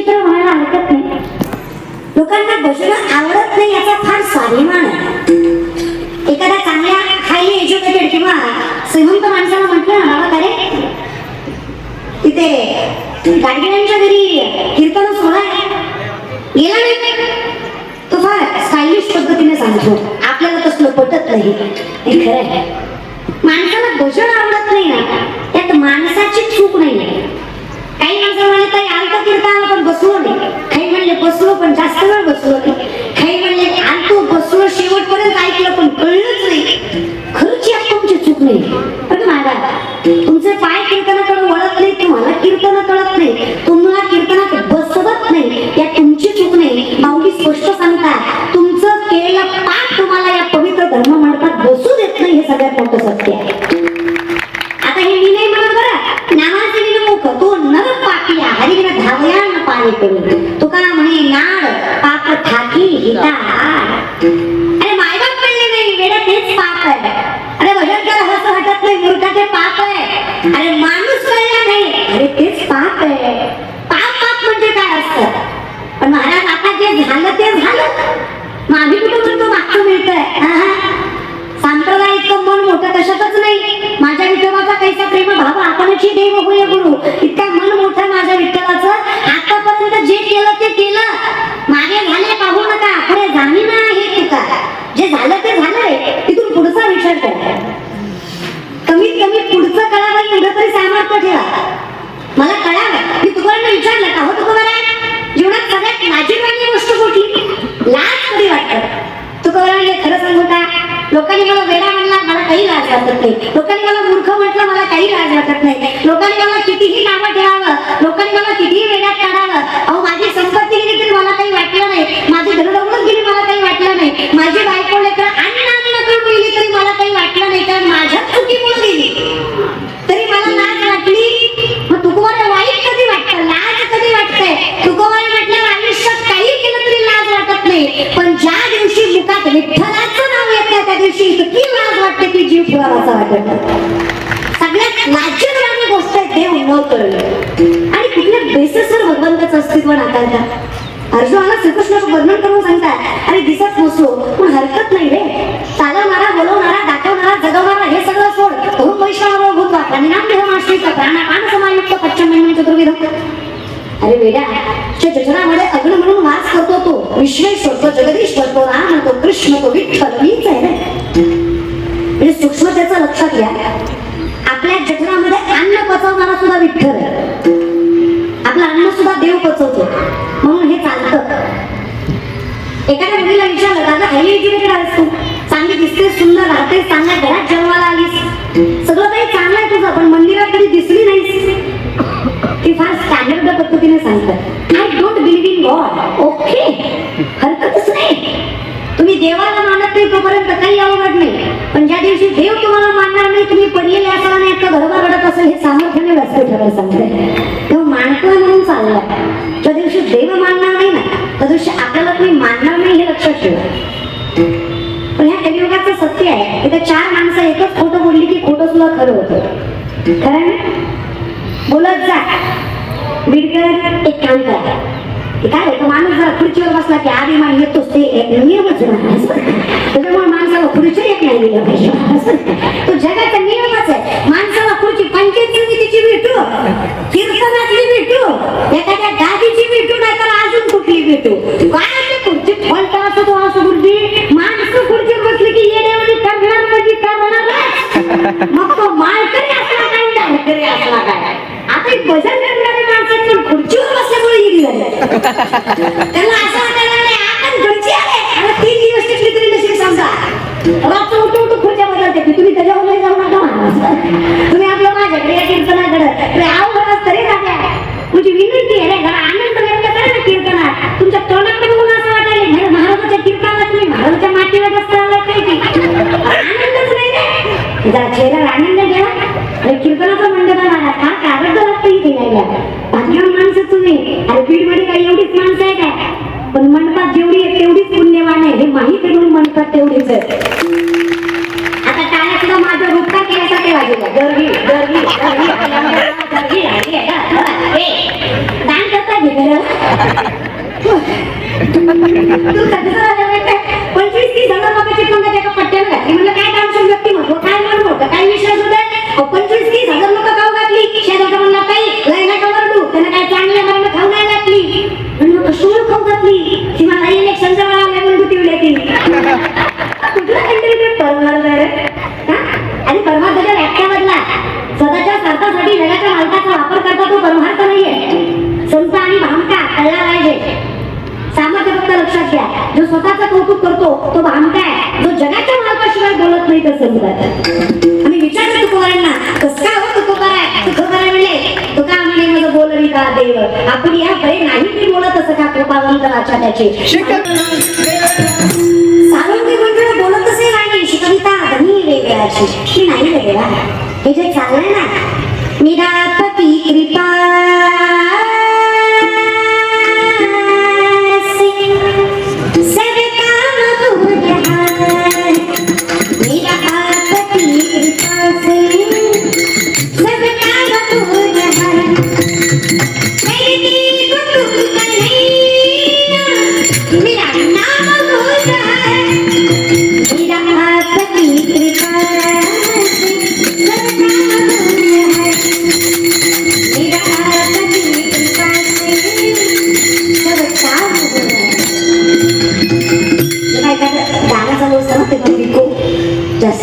विचित्र म्हणायला हरकत नाही. लोकांना बसणं आवडत नाही याचा फार स्वाभिमान आहे. एखाद्या चांगल्या हायली एज्युकेटेड किंवा श्रीमंत माणसाला म्हटलं ना बाबा अरे तिथे गाडगिऱ्यांच्या घरी कीर्तन सोहळा गेला नाही. तो फार स्टायलिश पद्धतीने सांगतो. आपल्याला तसलं पटत नाही. हे खरं आहे. माणसाला भजन आवडत नाही ना त्यात माणसाची चूक नाही. काही माणसं म्हणले ताई फिरता कीर्तन पण बसलो नाही. काही म्हणले आपणची देव होय गुरु इतका मन मोठा माझ्या विठ्ठलाचं. आतापर्यंत जे केलं ते केलं. मागे झाले पाहू नका. पुढे जामीन आहे तुका जे झालं ते झालंय. तिथून पुढचा विचार कर. कमीत कमी पुढचं कळावं एवढं तरी सामर्थ्य ठेवा. मला कळावं. मी तुकारांना विचारलं का हो तुकाराम जीवनात सगळ्यात लाजीरवाणी गोष्ट कुठली? लाज कधी वाटत? तुकाराम खरं सांगू का? लोकांनी मला वेळा म्हणला. मला काही लाज वाटत नाही. लोकांनी मला म्हटलं मला काही लाज वाटत नाही. लोकांनी मला कितीही नावं ठेवावं लोकांनी मला कितीही वेड्यात काढावं अहो माझी संपत्ती गेली तरी मला काही वाटलं नाही माझी धनदौलत गेली मला काही वाटलं नाही माझी बायको लेकर आणि नागरिक गेली तरी मला काही वाटलं नाही कारण माझ्या चुकीमुळे गेली तरी मला लाज वाटली मग तुकोबाला वाईट कधी वाटतं लाज कधी वाटतंय तुकोबाला म्हटलं आयुष्यात काही केलं तरी लाज वाटत नाही पण ज्या दिवशी मुखात विठ्ठलाचं नाव येतं त्या दिवशी इतकी लाज वाटते की जीव ठेवावा असं वाटत नाही. सगळ्यात लाज्यदायक गोष्ट आहे कळलं. आणि कुठल्या बेसिसवर भगवंताचं अस्तित्व नाकारता. अर्जुनाला श्रीकृष्णाचं वर्णन करून सांगतात आणि दिसत नसो पण हरकत नाही रे. चालवणारा बोलवणारा दाखवणारा जगवणारा हे सगळं सोड. तरुण वैष्णव भूत प्राणी नाम देह आश्रित प्राणा समायुक्त पश्चिम चतुर्विध. अरे वेड्या त्या जठरामध्ये अग्न म्हणून वास करतो तो. विश्वेश्वर तो जगदीश्वर तो राम तो कृष्ण तो विठ्ठल मीच आहे रे. म्हणजे सूक्ष्मतेचं लक्षात घ्या. पचवणारा सुद्धा विठ्ठल आहे. आपलं अन्न सुद्धा देव पचवतो. म्हणून हे चालतं. एखाद्या मुलीला विचारलं दादा हायली एज्युकेटेड आहेस तू? चांगली दिसते सुंदर राहतेस चांगल्या घरात जन्माला आलीस. सगळं काही चांगलं आहे तुझं पण मंदिरात कधी दिसली नाही ती फार स्टँडर्ड पद्धतीने सांगतात. I don't believe in God okay हरकत देवाला मानत नाही तोपर्यंत काही अवघड नाही. पण ज्या दिवशी देव तुम्हाला मानणार नाही तुम्ही पडलेले असाल आणि एकटं घरोबा घडत असेल हे सामर्थ्याने व्यस्त ठेवायला सांगते तो मानतोय म्हणून चाललाय त्या दिवशी देव मानणार नाही ना त्या दिवशी आपल्याला तुम्ही मानणार नाही हे लक्षात ठेवा. पण ह्या कलियुगाचं सत्य आहे की त्या चार माणसं एकच खोटं बोलली की खोटं सुद्धा खरं होतं. कारण बोलत जा. बिडकर एक काम करा. काय माणूस जरा खुर्चीवर बसला की आधी मान येतोच ते. एक विनंती जरा आनंद व्यक्त करा ना कीर्तनात. तुमच्या तोंडाकडे बघून असं वाटायला म्हणजे महाराजाच्या कीर्तनाला तुम्ही महाराजाच्या मातीवर जास्त आलात की आनंदच नाही जरा चेहऱ्यावर आनंद घ्या. अरे कीर्तनाचा मंडप आहे का कागद लागतं इथे यायला. भाग्यवान माणसं तुम्ही. अरे काही एवढीच माणसं आहे काय पण मंडपात जेवढी आहे तेवढीच पुण्यवान आहे. हे माहिती आहे म्हणून मंडपात तेवढीच आहे. माझं रूप का केल्यासारखे लागेल गरवी गरवी गरवी लागली आहे का? तू कसं पंचवीस तीस हजार रुपयाची पट्ट्याला घातली. काय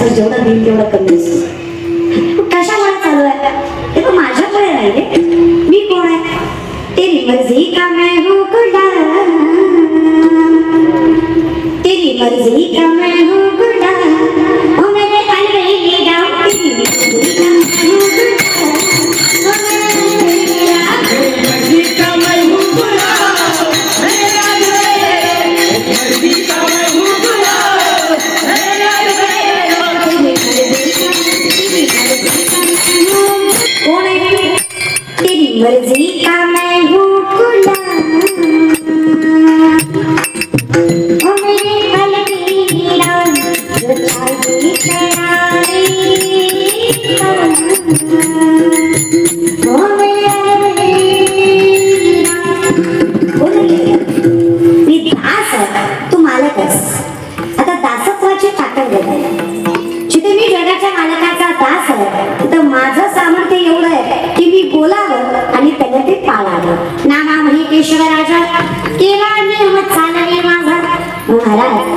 sarjana di India Rekenis Berikanlah Vamos.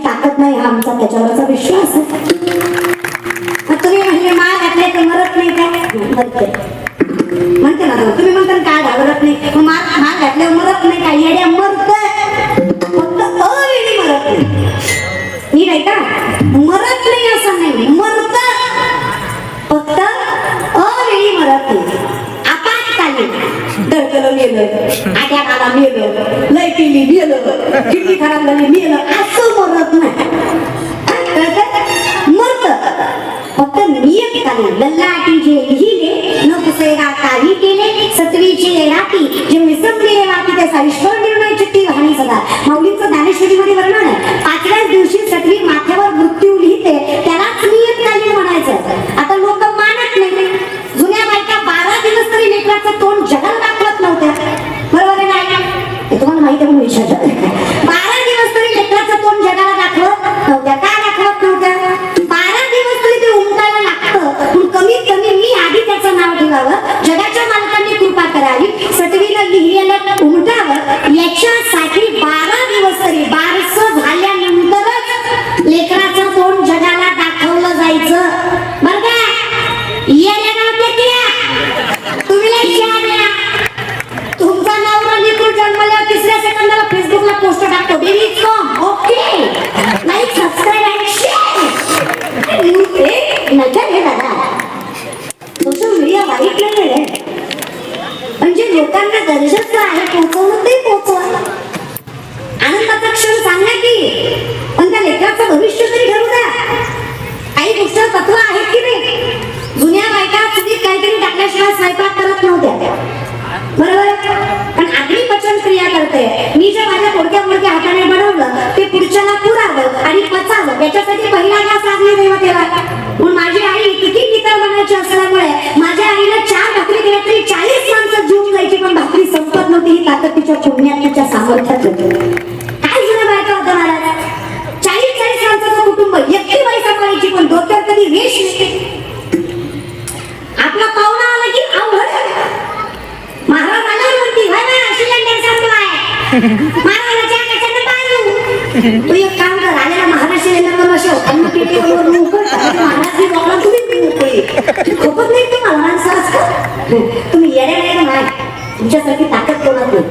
ताकद नाही आमचा त्याच्यावर लाटी लल्लाटी जे लिहिले न कुसे गाताही केले सत्रीची राती जे विसंबलेले वाटी त्याचा विश्व निर्णय चिठ्ठी वाहणी सदा माऊलींचं ज्ञानेश्वरीमध्ये वर्णन आहे Я Якщо मला स्वयंपाक करत नव्हत्या बरोबर? पण आगळी पचन क्रिया करते. मी जे माझ्या मोडक्या हाताने बनवलं ते पुढच्याला आणि पहिला घास लागला माझी आई बनायची असल्यामुळे माझ्या चार भाकरी तरी चाळीस माणसं झूम जायची पण भाकरी संपत नव्हती. ही ताकद तिच्या पुण्यात तिच्या सामर्थ्यात होती. काय झालं बायका होतं महाराज? चाळीस चाळीस माणसाचं कुटुंब एकटी बाई सांभाळायची पण डोक्यात कधी रेष आपला पाऊल की अवघड महाराज आला म्हणती "होय ना, सिलेंडर संपलाय महाराजाच्या कशाने तू एक काम कर आलेला महाराज बसव अन्न पेटीवर उकळ महाराज तुम्ही उकळी खूपच नाही तुम्हाला तुम्ही नाही का नाही तुमच्यासारखी ताकद कोणात नाही?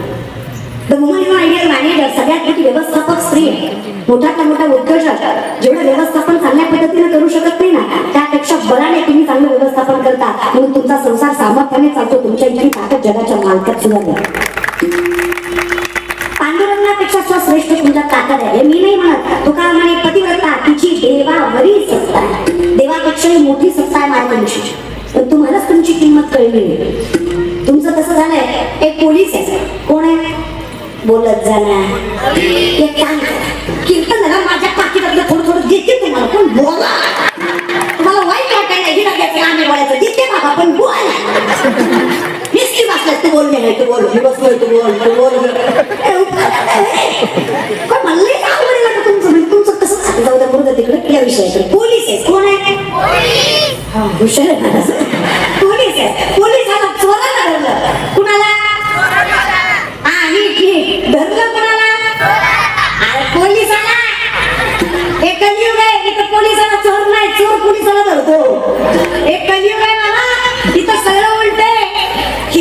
The woman you ideal manager सगळ्यात मोठी व्यवस्थापक स्त्री आहे. मोठातला मोठा उद्योजक जेवढं व्यवस्थापन चांगल्या पद्धतीने करू शकत नाही ना त्यापेक्षा बळाने तुम्ही चांगलं व्यवस्थापन करता. म्हणून तुमचा संसार सामर्थ्याने चालतो तुमच्या इतकी ताकद जगाच्या मालकात सुद्धा नाही. पांडुरंगापेक्षा श्रेष्ठ तुमच्या ताकद आहे. मी नाही म्हणत. तुका म्हणे पतिव्रता तिची देवावरी सत्ता आहे. देवापेक्षाही मोठी सत्ता आहे मानवांची पण तुम्हालाच तुमची किंमत कळली तुमचं कसं झालंय एक पोलीस आहे. कोण आहे बोलत जाणार एक काम करा. कीर्तन झालं माझ्या पाठीवरलं थोडं थोडं देते तुम्हाला पण बोला तुम्हाला वाईट वाटायला हिरा घ्यायचं आम्ही बोलायचं देते बाबा पण बोल नुसती बसलाय तू नाही तू बोल मी बसलोय तू बोल तू बोल. पण मला लई आवडलं का तुमचं तुमचं कसं? जाऊ द्या मुर्दा तिकडे या विषयाकडे पोलीस आहे कोण आहे हा हुशार आहे. पोलीस आहे पोलिसाला चोर पोलिसाला धरतो? एक कलियुग आहे मला इथं सगळं उलट आहे.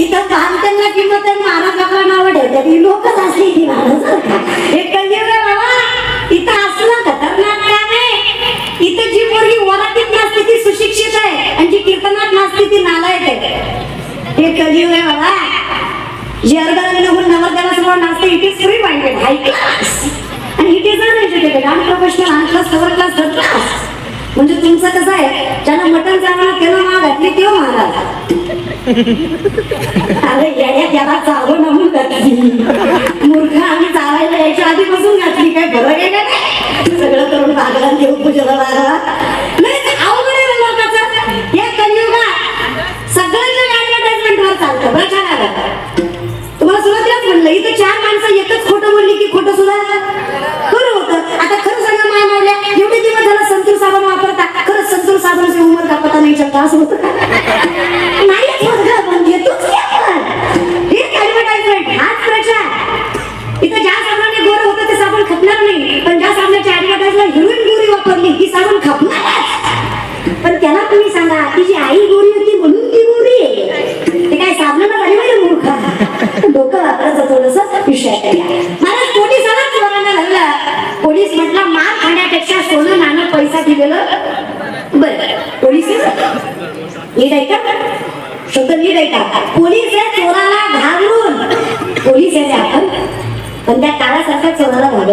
इथं भामट्यांना किंमत आहे महाराज आपला नाव ठेवतात. ही लोकच असली ती महाराज एक कलियुग आहे बाबा इथं असलं खतरनाक काम आहे. इथं जी मुलगी वरातीत नसते ती सुशिक्षित आहे. आणि जी कीर्तनात नसते ती नालायक आहे. हे कलियुग आहे बाबा जे अर्धा लग्न होऊन नवरदेवासमोर नाचते it is free minded high class आणि it is uneducated unprofessional unclass third class third class म्हणजे तुमचं कसं आहे त्याला मटण चावणार त्यानं माग घातली तेव्हा मारा अरे येड्या त्याला चावं नमून घातली. मूर्ख आम्ही चावायला यायच्या आधीपासून घातली काय? बरं आहे का सगळं करून बागला देऊ पूजेला पता नाही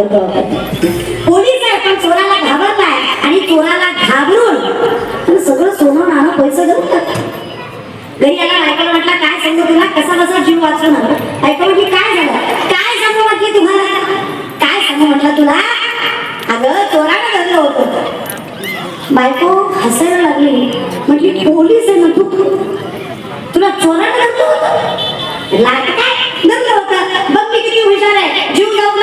घाबरतो पोलीस आहे पण चोराला घाबरलाय आणि चोराला घाबरून सगळं सोनं नाणं पैसे देऊन घरी आला ऐकायला म्हटलं काय सांगू तुला? कसा कसा जीव वाचवणार ऐकलं म्हटली काय झालं? काय सांगू म्हटली तुम्हाला? काय सांगू म्हटलं तुला? अगं चोराला धरलं होतं. बायको हसायला लागली. म्हटली पोलीस आहे ना तू? तुला चोराला धरलं होतं? लाट काय धरलं होतं. बघ मी किती हुशार आहे. जीव जाऊ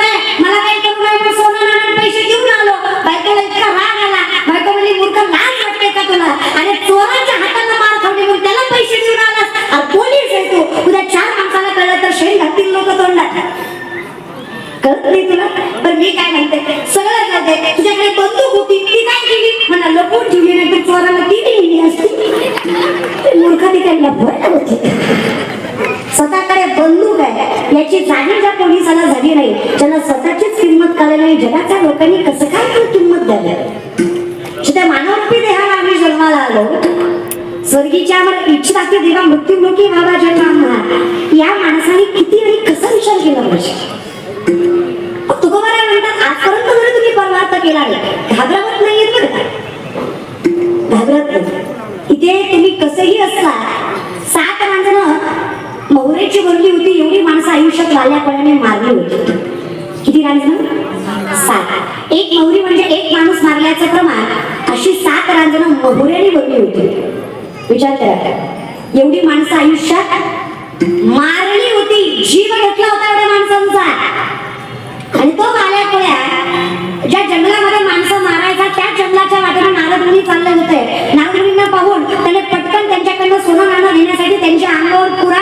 म्हणली मूर्ख लाज वाटते का तुला? आणि चोराच्या हाताला मार खावली म्हणून त्याला पैसे देऊन आलास. अरे पोलीस आहे तू? उद्या चार माणसाला कळलं तर शेण घालतील लोक तोंडात कळत नाही तुला? पण मी काय म्हणते? सगळं जाते तुझ्याकडे बंदूक होती ती काय केली? म्हणा लपून ठेवली नाही तर चोराला ती नेली असती. मूर्ख ती काय लपवायला होती स्वतःकडे बंदूक आहे. याची जाणीव ज्या पोलिसाला झाली नाही ज्याला स्वतःचीच किंमत करायला नाही जगाच्या लोकांनी कसं काय करतो? त्या मानवरूपी देहाला आम्ही जन्माला आलो. स्वर्गीच्या आम्हाला इच्छा की देवा मृत्यूमुखी व्हावा जन्म या माणसाने किती आणि कसा विचार केला पाहिजे? तुकोबारा म्हणतात आजपर्यंत जरी तुम्ही परमार्थ केला नाही घाबरवत नाहीये बरं का? घाबरत नाही. इथे तुम्ही कसंही असला सात माणसानं मोहरेची वर्गी होती एवढी माणसं आयुष्यात लाल्यापणाने मारली होती. रांजणं सात. एक मोहरी म्हणजे एक माणूस मारल्याचं प्रमाण अशी सात रांजणं मोहऱ्याने बनली होती. विचार करा. एवढी माणसं आयुष्यात मारली होती. जीव घेतला होता एवढ्या माणसांचा. आणि तो आल्यामुळे ज्या जंगलामध्ये माणसं मारायचा त्या जंगलाच्या वाटेला नारद मुनी चालले होते. नारद मुनींना पाहून त्याने पटकन त्यांच्याकडनं सोनं नाणं घेण्यासाठी त्यांच्या अंगावर पुरा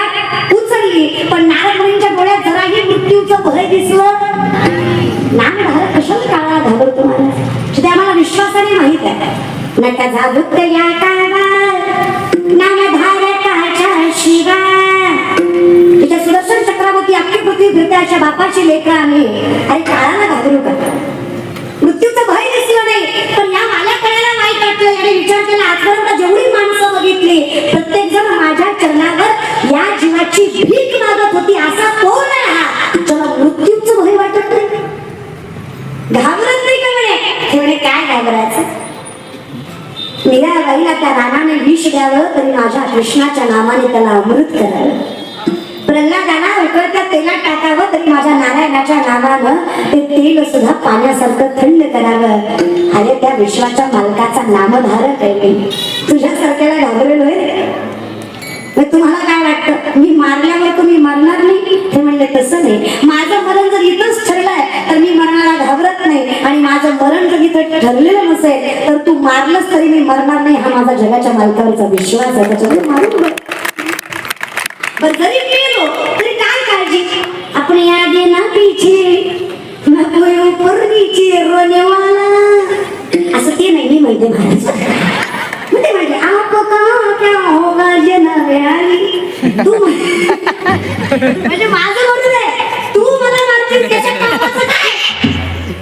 उचलली. पण नारद मुनींच्या डोळ्यात जराही मृत्यूचं भय दिसलं नाम धारक कशाला काळा घाबरतो महाराज ते आम्हाला विश्वासाने माहीत आहे. नका जागृत या काळा नाम शिवा तिच्या सुदर्शन चक्रावरती आपली पृथ्वी फिरते बापाची लेकरं आम्ही. अरे काळाला घाबरू का? मृत्यूचं भय दिसलं नाही पण या मला कळायला माहीत वाटलं. आणि विचार केला आजपर्यंत जेवढी माणसं बघितली प्रत्येक जण माझ्या चरणावर या जीवाची भीक मागत होती असा कोण आहे हा ज्याला मृत्यूचं भय वाटत नाही घाबरत नाही का म्हणे ते म्हणे काय घाबरायचं मीराबाईला त्या रानाने विष द्यावं तरी माझ्या कृष्णाच्या नावाने त्याला अमृत करावं. प्रल्हादाला उकळत्या तेलात टाकावं तरी माझ्या नारायणाच्या नावानं ते तेल सुद्धा पाण्यासारखं थंड करावं. अरे त्या विश्वाच्या मालकाचा नामधारक आहे मी. तुझ्यासारख्याला घाबरेल होय मग तुम्हाला काय वाटतं? मी मारल्यावर तुम्ही मरणार नाही? ते म्हणले तसं नाही. माझं मरण जर इथंच ठरलंय तर मी मरणाला घाबरत नाही. आणि माझं मरण जर इथं ठरलेलं मारलंच तरी मी मरणार नाही हा माझा जगाच्या मालकावरचा विश्वास आहे. त्याच्यामुळे मारून बघ. जरी गेलो तरी काय काळजी? आपण आगे ना पीछे? ना कोई ऊपर नीचे रोने वाला असं ते नाही मी म्हणते महाराज. मग ते आप का क्या होगा जे तू म्हणजे माझं म्हणून आहे तू मला मारतीस त्याच्या पापाचं काय?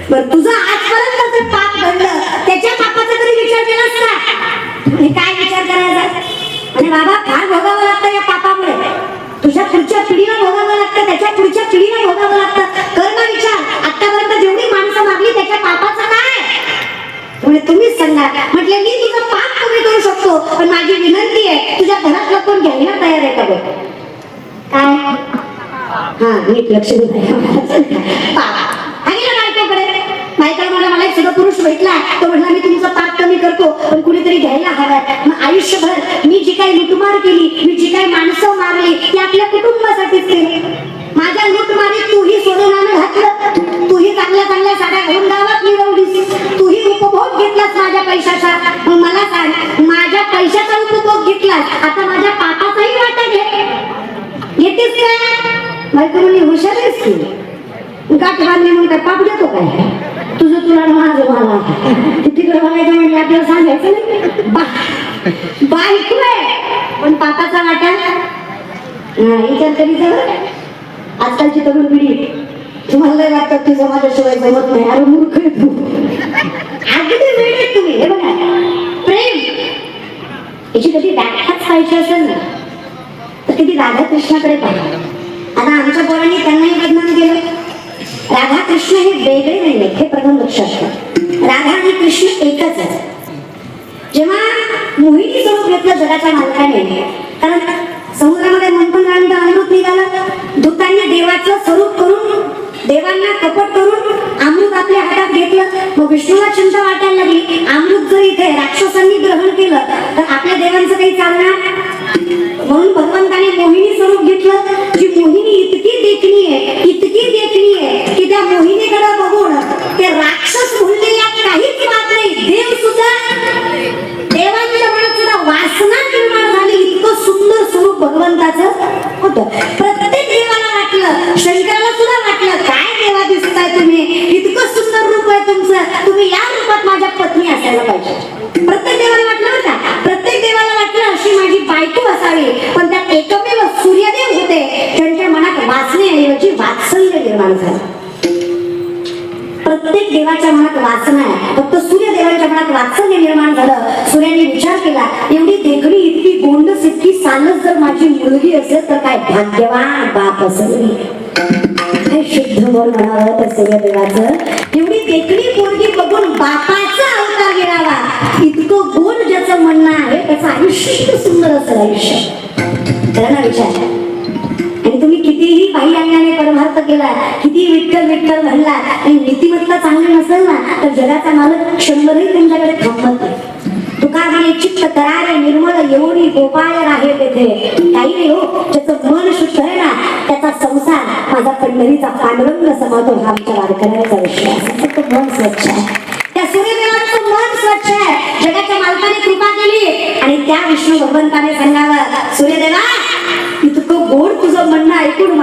बरं तुझं आजपर्यंत जे पाप घडलं त्याच्या पापाचा कधी विचार केलास का आणि काय विचार करायचा? आणि बाबा फार भोगावं लागतं या पापामुळे. तुझ्या पुढच्या पिढीला भोगावं लागतं त्याच्या पुढच्या पिढीला भोगावं लागतं. कर ना विचार. आतापर्यंत जेवढी माणसं मागली त्याच्या पापाचं काय? म्हणजे तुम्हीच सांगा. म्हटलं मी तुझं पाप कमी करू शकतो पण माझी विनंती आहे तुझ्या घरात कोण घ्यायला तयार आहे का काय? हा नीट लक्ष देत आहे बायकोकडे? बायका मला मला एक सगळं पुरुष भेटला. तो म्हटला करतो पण कुणीतरी घ्यायला हवाय मग आयुष्यभर मी जी काही लुटमार केली मी जी काही माणसं मारली ती आपल्या कुटुंबासाठीच केली. माझ्या लुटमारीत तूही सोडून घातलं. तूही चांगल्या चांगल्या साड्या घेऊन गावात मिळवलीस तूही उपभोग घेतलास माझ्या पैशाचा. मग मला सांग माझ्या पैशाचा उपभोग घेतलास. आता माझ्या पापाचाही वाटा घे. घेतेस का? मैत्रिणी हुशारीस की? गाठ बांधली म्हणून काय पाप देतो काय? तुझं तुला माझं मला तिकडे बघायचं म्हणजे आपल्याला सांगायचं नाही बायको आहे पण पापाचा वाटा विचार तरी जवळ आजकालची तरुण पिढी तुम्हाला लय वाटतं तुझं माझ्याशिवाय जमत नाही अरे मूर्ख तू अगदी वेळ तुम्ही हे बघा प्रेम याची कधी व्याख्याच पाहिजे असेल ना तर किती राधा कृष्णाकडे पाहिजे आता आमच्या पोरांनी त्यांनाही बदनाम केलं राधा कृष्ण हे वेगळे नाही हे प्रथम लक्षात ठेवा. राधा आणि कृष्ण एकच आहे जेव्हा मोहिनी स्वरूप घेतलं जगाच्या मालकाने कारण समुद्रामध्ये मंथन झाल्यानंतर अमृत निघालं दूतांनी देवाचं स्वरूप करून देवांना कपट करून अमृत आपल्या हातात घेतलं मग विष्णूला चिंता वाटायला लागली. अमृत जर इथे राक्षसांनी ग्रहण केलं तर आपल्या देवांचं काही चालणार? म्हणून भगवंताने मोहिनी स्वरूप घेतलं. जी मोहिनी इतकी देखणी आहे इतकी देखणी आहे की त्या मोहिनीकडे बघून ते राक्षस म्हणले यात काहीच बात नाही. देव सुद्धा देवांच्या मनात सुद्धा वासना निर्माण इतकी जर माझी मुलगी असेल तर काय भाग्यवान बाप असेल काय शुद्ध बोल म्हणावं त्या देवाचं? एवढी देखणी मुलगी बघून बापाचा अवतार घ्यावा. इतकं गोड ज्याचं म्हणणं आहे त्याचं आयुष्य सुंदर असेल आयुष्य. त्याला ना विचार. आणि तुम्ही कितीही बाह्य अंगाने परमार्थ केला किती विठ्ठल विठ्ठल म्हणला आणि नीतिमत्ता चांगली नसेल ना तर जगाचा मालक शंभरही तुमच्याकडे थांबत नाही. तुका म्हणे चित्त करारे निर्मळ येऊनी गोपाळ राहे तेथे. काही नाही हो ज्याचं मन शुद्ध आहे ना त्याचा संसार माझा पंढरीचा पांडुरंग समातो हा आमच्या वारकऱ्याचा विषय आहे. फक्त मन स्वच्छ आहे. त्या सूर्यदेवाचं मन स्वच्छ आहे. जगाच्या मालकाने कृपा केली आणि त्या विष्णू भगवंताने सांगावं सूर्यदेवा इतकं गोड तुझं म्हणणं ऐकून